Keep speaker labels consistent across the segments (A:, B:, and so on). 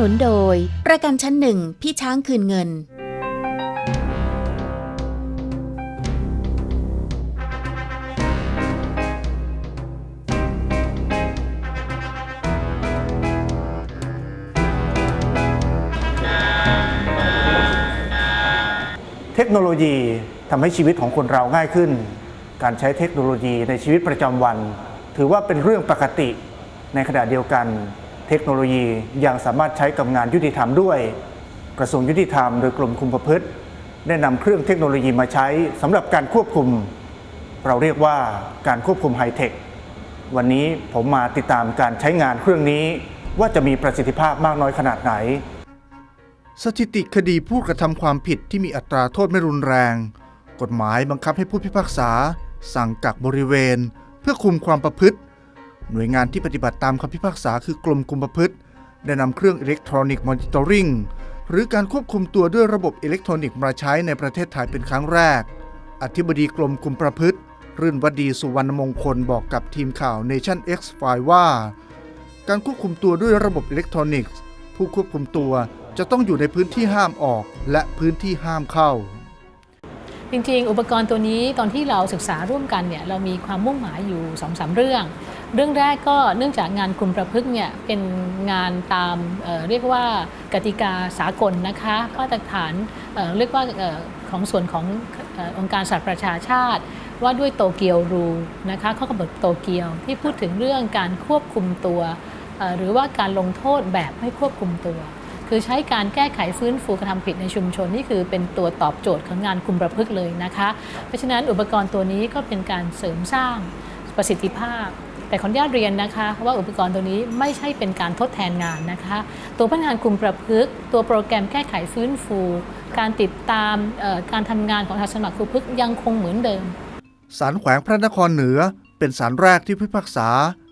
A: นุนโดย ประกันชั้นหนึ่งพี่ช้างคืนเงิน
B: เทคโนโลยีทำให้ชีวิตของคนเราง่ายขึ้น การใช้เทคโนโลยีในชีวิตประจำวัน ถือว่าเป็นเรื่องปกติในขณะเดียวกัน เทคโนโลยียังสามารถใช้กับงานยุติธรรมด้วย กระทรวงยุติธรรมโดยกรมคุมประพฤติ ได้นำเครื่องเทคโนโลยีมาใช้สำหรับการควบคุม เราเรียกว่าการควบคุมไฮเทควันนี้ผมมาติดตามการใช้งานเครื่องนี้ ว่าจะมีประสิทธิภาพมากน้อยขนาดไหน
C: สถิติคดีผู้กระทำความผิดที่มีอัตราโทษไม่รุนแรง กฎหมายบังคับให้ผู้พิพากษา สั่งกักบริเวณ เพื่อคุมความประพฤติ หน่วยงานที่ปฏิบัติตามคำพิพากษาคือกรมคุมประพฤติ ได้นำเครื่องอิเล็กทรอนิกส์มอนิเตอร์ริงหรือการควบคุมตัวด้วยระบบอิเล็กทรอนิกส์มาใช้ในประเทศไทยเป็นครั้งแรก อธิบดีกรมคุมประพฤติ รื่นวดีสุวรรณมงคลบอกกับทีมข่าว Nation X File ว่า การควบคุมตัวด้วยระบบอิเล็กทรอนิกส์ ผู้ควบคุมตัวจะต้องอยู่ในพื้นที่ห้ามออก และพื้นที่ห้ามเข้า
D: จริงๆ อุปกรณ์ตัวนี้ตอนที่เราศึกษาร่วมกันเนี่ยเรามีความมุ่งหมายอยู่2อสเรื่อง เรื่องแรกก็เนื่องจากงานคุมประพฤกษ์เนี่ยเป็นงานตามเเรียกว่ากติกาสากลนะคะมาตรฐานเเรียกว่าอของส่วนขององค์การสหประชาชาติ ว่าด้วยโตเกียวรูนะคะข้อกำหนดโตเกียวที่พูดถึงเรื่องการควบคุมตัว หรือว่าการลงโทษแบบไม่ควบคุมตัว คือใช้การแก้ไขฟื้นฟูกระทำผิดในชุมชน นี่คือเป็นตัวตอบโจทย์ของงานคุมประพฤกษ์เลยนะคะ เพราะฉะนั้นอุปกรณ์ตัวนี้ก็เป็นการเสริมสร้างประสิทธิภาพ แต่ขออนุญาตเรียนนะคะว่าอุปกรณ์ตัวนี้ไม่ใช่เป็นการทดแทนงานนะคะ ตัวพนักงานคุมประพฤกษ์ตัวโปรแกรมแก้ไขฟื้นฟู การติดตามการทำงานของทางสมัครคุมประพฤกษ์ยังคงเหมือนเดิม
C: ศาลแขวงพระนครเหนือ เป็นศาลแรกที่พิพากษา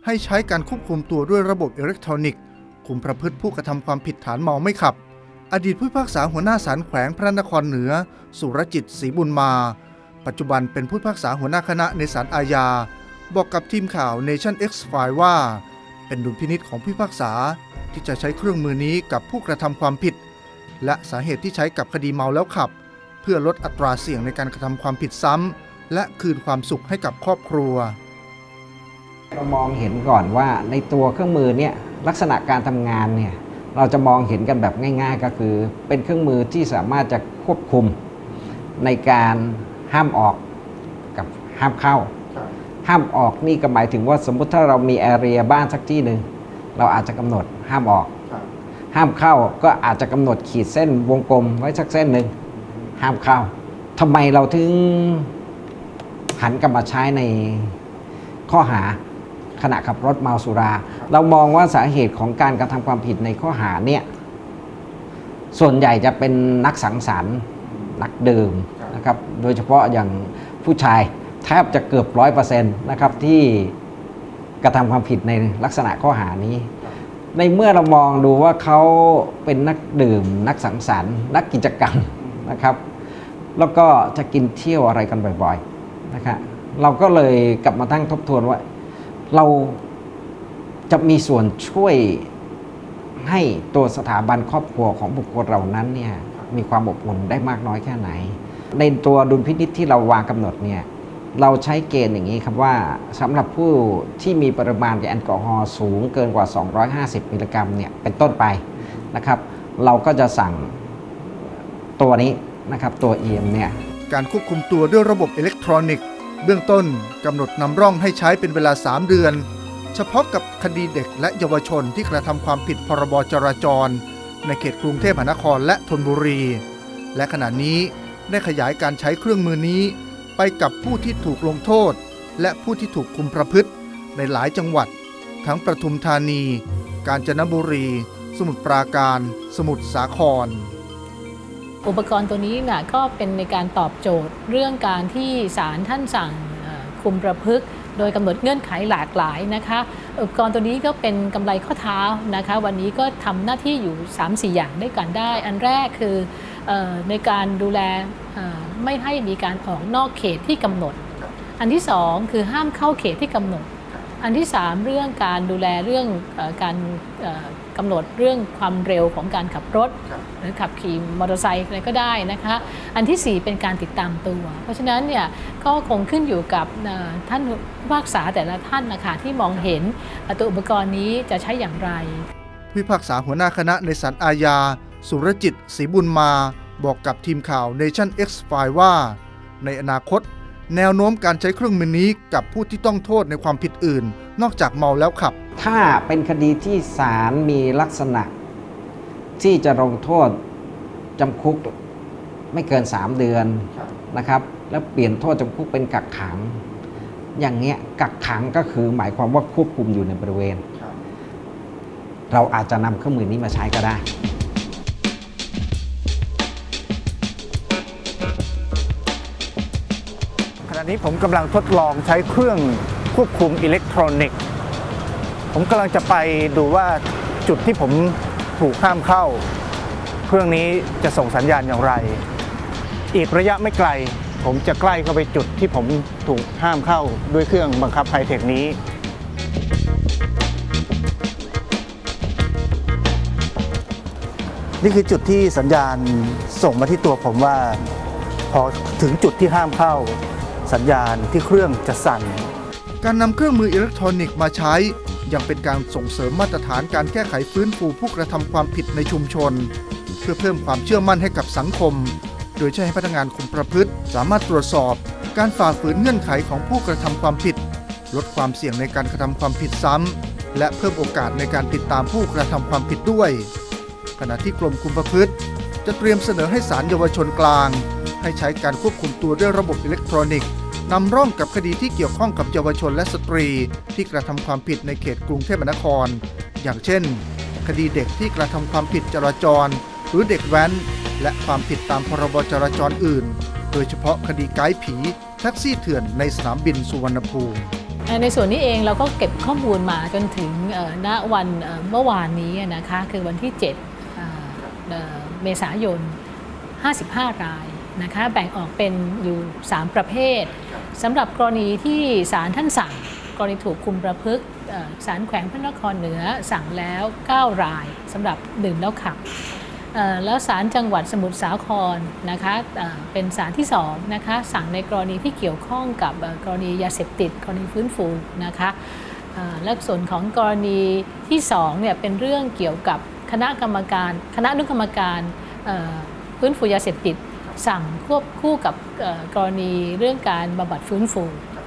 C: ให้ใช้การควบคุมตัวด้วยระบบอิเล็กทรอนิกส์ คุมประพฤติผู้กระทำความผิดฐานเมาไม่ขับ อดีตผู้พิพากษาหัวหน้าศาลแขวงพระนครเหนือ สุรจิตศรีบุญมา ปัจจุบันเป็นผู้พิพากษาหัวหน้าคณะในศาลอาญา บอกกับทีมข่าว Nation X File ว่า เป็นดุลพินิษของผู้พิพากษาที่จะใช้เครื่องมือนี้กับผู้กระทำความผิด และสาเหตุที่ใช้กับคดีเมาแล้วขับ เพื่อลดอัตราเสี่ยงในการกระทำความผิดซ้ำและคืนความสุขให้กับครอบครัว
E: เรามองเห็นก่อนว่าในตัวเครื่องมือเนี่ยลักษณะการทำงานเนี่ยเราจะมองเห็นกันแบบง่าย ๆ ก็คือ เป็นเครื่องมือที่สามารถจะควบคุมในการห้ามออกกับห้ามเข้า ห้ามออกนี่ก็หมายถึงว่าสมมุติถ้าเรามีแอเรียบ้านสักที่หนึ่งเราอาจจะกำหนดห้ามออก ห้ามเข้าก็อาจจะกำหนดขีดเส้นวงกลมไว้สักเส้นหนึ่งห้ามเข้าทำไมเราถึงหันกลับมาใช้ในข้อหาขณะขับรถเมาสุรา เรามองว่าสาเหตุของการกระทำความผิดในข้อหาเนี่ยส่วนใหญ่จะเป็นนักสังสรรค์นักดื่มนะครับ โดยเฉพาะอย่างผู้ชาย แทบจะเกือบร้อยเปอร์เซ็นต์นะครับที่กระทำความผิดในลักษณะข้อหานี้ ในเมื่อเรามองดูว่าเขาเป็นนักดื่ม นักสังสรรค์ นักกิจกรรมนะครับ แล้วก็จะกินเที่ยวอะไรกันบ่อยๆนะครับเราก็เลยกลับมาตั้งทบทวนว่า เราจะมีส่วนช่วยให้ตัวสถาบันครอบครัวของบุคคลเหล่านั้นเนี่ยมีความอบอุ่นได้มากน้อยแค่ไหน ในตัวดุลพินิษที่เราวางกำหนดเนี่ย เราใช้เกณฑ์อย่างนี้ครับว่าสำหรับผู้ที่มีปริมาณแอลกอฮอล์สูงเกินกว่า 250 มิลลิกรัมเนี่ยเป็นต้นไปนะครับ เราก็จะสั่งตัวนี้นะครับตัว EM เนี่ย
C: การควบคุมตัวด้วยระบบอิเล็กทรอนิกส์ เบื้องต้นกำหนดนำร่องให้ใช้เป็นเวลา 3 เดือน เฉพาะกับคดีเด็กและเยาวชนที่กระทำความผิดพรบจราจร ในเขตกรุงเทพมหานครและธนบุรี และขณะนี้ได้ขยายการใช้เครื่องมือนี้ ไปกับผู้ที่ถูกลงโทษ และผู้ที่ถูกคุมประพฤติ ในหลายจังหวัด ทั้งประทุมธานี กาญจนบุรี สมุทรปราการ สมุทรสาคร
D: อุปกรณ์ตัวนี้น่ะก็เป็นในการตอบโจทย์ เรื่องการที่ศาลท่านสั่งคุมประพฤกษ์โดยกำหนดเงื่อนไขหลากหลายนะคะอุปกรณ์ตัวนี้ก็เป็นกำไรข้อเท้านะคะ วันนี้ก็ทำหน้าที่อยู่ 3-4 อย่างด้วยกันได้ อันแรกคือในการดูแล ไม่ให้มีการออกนอกเขตที่กำหนด อันที่สองคือห้ามเข้าเขตที่กำหนด อันที่สามเรื่องการดูแลเรื่องเออการเอ่อกำหนดเรื่องความเร็วของการขับรถ หรือขับขี่มอเตอร์ไซค์อะไรก็ได้นะคะอันทีสี่4 เป็นการติดตามตัว เพราะฉะนั้นเนี่ยก็คงขึ้นอยู่กับเอ่อท่านผู้พิพากษาแต่ละท่านนะคะที่มองเห็นเอ่อตัวอุปกรณ์นี้จะใช้อย่างไร
C: พิพากษาหัวหน้าคณะในศาลอาญา สุรจิตศรีบุญมา บอกกับทีมข่าว Nation X File ว่า ในอนาคต แนวโน้มการใช้เครื่องมือนี้กับผู้ที่ต้องโทษในความผิดอื่น นอกจากเมาแล้วขับ
E: ถ้าเป็นคดีที่ศาลมีลักษณะ ที่จะลงโทษจำคุกไม่เกิน 3 เดือนนะครับ แล้วเปลี่ยนโทษจำคุกเป็นกักขัง อย่างเงี้ยกักขังก็คือหมายความว่าควบคุมอยู่ในบริเวณ เราอาจจะนำเครื่องมือนี้มาใช้ก็ได้
B: ณะนี้ผมกำลังทดลองใช้เครื่องควบคุมอิเล็กทรอนิกส์ ผมกำลังจะไปดูว่าจุดที่ผมถูกห้ามเข้า เครื่องนี้จะส่งสัญญาณอย่างไร อีกระยะไม่ไกล ผมจะใกล้เข้าไปจุดที่ผมถูกห้ามเข้าด้วยเครื่องบังคับไฮเทคนี้นี่คือจุดที่สัญญาณส่งมาที่ตัวผมว่า พอถึงจุดที่ห้ามเข้า สัญญาณที่เครื่องจะสั่น
C: การนำเครื่องมืออิเล็กทรอนิกส์มาใช้ ยังเป็นการส่งเสริมมาตรฐานการแก้ไขฟื้นฟูผู้กระทำความผิดในชุมชน เพื่อเพิ่มความเชื่อมั่นให้กับสังคม โดยใช้ให้พนักงานคุมประพฤติ สามารถตรวจสอบ การฝ่าฝืนเงื่อนไขของผู้กระทำความผิด ลดความเสี่ยงในการกระทำความผิดซ้ำและเพิ่มโอกาสในการติดตามผู้กระทำความผิดด้วยขณะที่กรมคุมประพฤติ จะเตรียมเสนอให้ศาลเยาวชนกลาง ให้ใช้การควบคุมตัวด้วยระบบอิเล็กทรอนิกส์นำร่องกับคดีที่เกี่ยวข้องกับเยาวชนและสตรี ที่กระทำความผิดในเขตกรุงเทพมหานคร อย่างเช่น คดีเด็กที่กระทำความผิดจราจร หรือเด็กแว้น และความผิดตามพรบจราจรอื่น โดยเฉพาะคดีไกด์ผี แท็กซี่เถื่อนในสนามบินสุวรรณภูมิ
D: ในส่วนนี้เองเราก็เก็บข้อมูลมาจนถึงณวันเอ่อเมื่อวานนี้นะคะ คือวันที่ 7 เมษายน 55 รายนะคะแบ่งออกเป็นอยู่ 3 ประเภทสำหรับกรณีที่ศาลท่านสั่ง กรณีถูกคุมประพฤติศาลแขวงพระนครเหนือสั่งแล้ว 9 รายสำหรับดื่มแล้วขับแล้วศาลจังหวัดสมุทรสาครนะคะเป็นศาลที่2นะคะสั่งในกรณีที่เกี่ยวข้องกับกรณียาเสพติดกรณีฟื้นฟูนะคะและส่วนของกรณีที่2เนี่ยเป็นเรื่องเกี่ยวกับ คณะกรรมการ คณะอนุกรรมการเอ่อฟื้นฟูยาเสพติด สั่งควบคู่กับเอ่อกรณีเรื่องการบำบัดฟื้นฟู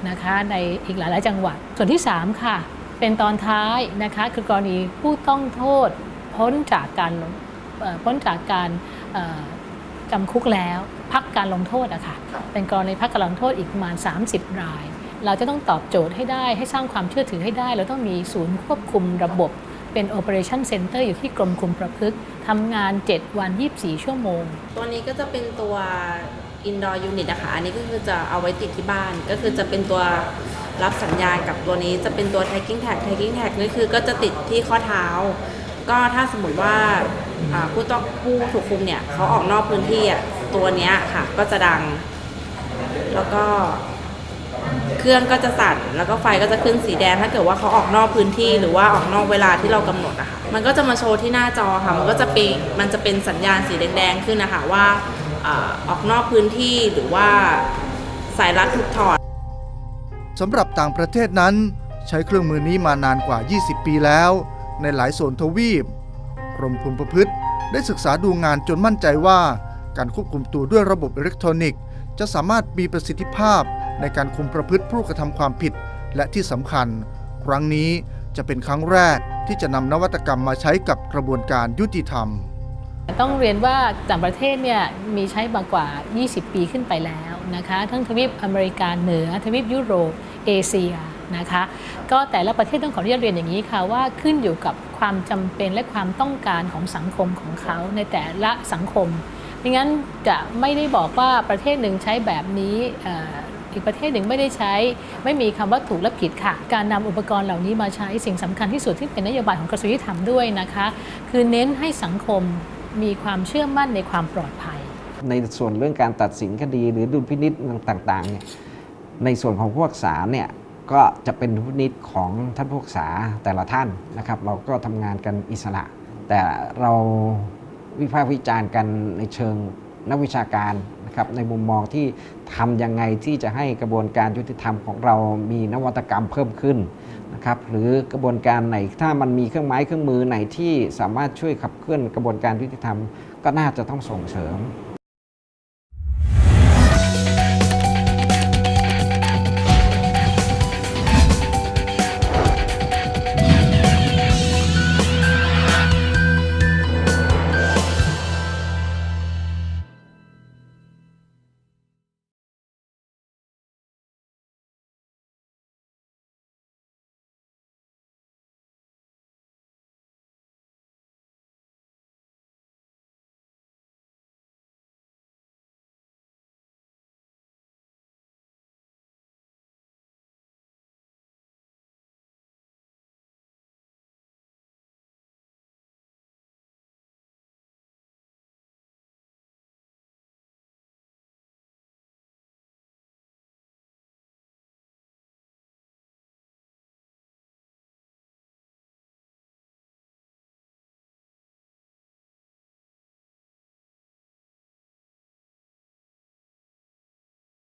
D: นะคะในอีกหลายๆ จังหวัด ส่วนที่ 3 ค่ะ เป็นตอนท้ายนะคะคือกรณีผู้ต้องโทษพ้นจากการลงเอ่อพ้นจากการเอ่อจำคุกแล้วพักการลงโทษอะค่ะเป็นกรณีพักการลงโทษอีกประมาณ 30 ราย เราจะต้องตอบโจทย์ให้ได้ให้สร้างความเชื่อถือให้ได้ เราต้องมีศูนย์ควบคุมระบบ เป็น Operation Center อยู่ที่กรมคุมประพฤติทำงาน 7 วัน 24 ชั่วโมง
F: ตัวนี้ก็จะเป็นตัว indoor unit นะคะ อันนี้ก็คือจะเอาไว้ติดที่บ้าน ก็คือจะเป็นตัวรับสัญญาณกับตัวนี้จะเป็นตัว tagging tag tagging tag นี่คือก็จะติดที่ข้อเท้า ก็ถ้าสมมติว่าผู้ต้องผู้ถูกคุมเนี่ยเขาออกนอกพื้นที่ตัวนี้ค่ะก็จะดัง แล้วก็ เครื่องก็จะสั่นแล้วก็ไฟก็จะขึ้นสีแดง ถ้าเกิดว่าเขาออกนอกพื้นที่หรือว่าออกนอกเวลาที่เรากำหนดอะค่ะมันก็จะมาโชว์ที่หน้าจอค่ะ มันก็จะเป็นมันจะเป็นสัญญาณสีแดงๆขึ้นนะคะว่าอาออกนอกพื้นที่หรือว่าสายรัดถูกถอด
C: สำหรับต่างประเทศนั้น ใช้เครื่องมือนี้มานานกว่า 20 ปีแล้ว ในหลายโซนทวีปกรมคุมประพฤติ ได้ศึกษาดูงานจนมั่นใจว่า การควบคุมตัวด้วยระบบอิเล็กทรอนิกส์ จะสามารถมีประสิทธิภาพ ในการคุมประพฤติผู้กระทำความผิด และที่สำคัญ ครั้งนี้จะเป็นครั้งแรกที่จะนำนวัตกรรมมาใช้กับกระบวนการยุติธรรม
D: ต้องเรียนว่าต่างประเทศเนี่ยมีใช้มากว่า 20 ปีขึ้นไปแล้วนะคะทั้งทวีปอเมริกาเหนือทวีปยุโรปเอเชียนะคะก็แต่ละประเทศต้องขออนุญาตเรียนอย่างนี้ค่ะว่าขึ้นอยู่กับความจำเป็นและความต้องการของสังคมของเขาในแต่ละสังคมไม่งั้นจะไม่ได้บอกว่าประเทศหนึ่งใช้แบบนี้ อีกประเทศหนึ่งไม่ได้ใช้ ไม่มีคำว่าถูกและผิดค่ะ การนำอุปกรณ์เหล่านี้มาใช้สิ่งสำคัญที่สุดที่เป็นนโยบายของกระทรวงยุติธรรมด้วยนะคะ คือเน้นให้สังคมมีความเชื่อมั่นในความปลอดภัย
E: ในส่วนเรื่องการตัดสินคดีหรือดุลพินิษต่างๆเนี่ยในส่วนของผู้พิพากษาเนี่ยก็จะเป็นดุลพินิษของท่านผู้พิพากษาแต่ละท่านนะครับ เราก็ทำงานกันอิสระ แต่เราวิพากษ์วิจารณ์กันในเชิงนักวิชาการ นะครับในมุมมองที่ทำยังไงที่จะให้กระบวนการยุติธรรมของเรามีนวัตกรรมเพิ่มขึ้นนะครับหรือกระบวนการไหนถ้ามันมีเครื่องไม้เครื่องมือไหนที่สามารถช่วยขับเคลื่อนกระบวนการยุติธรรม ก็น่าจะต้องส่งเสริม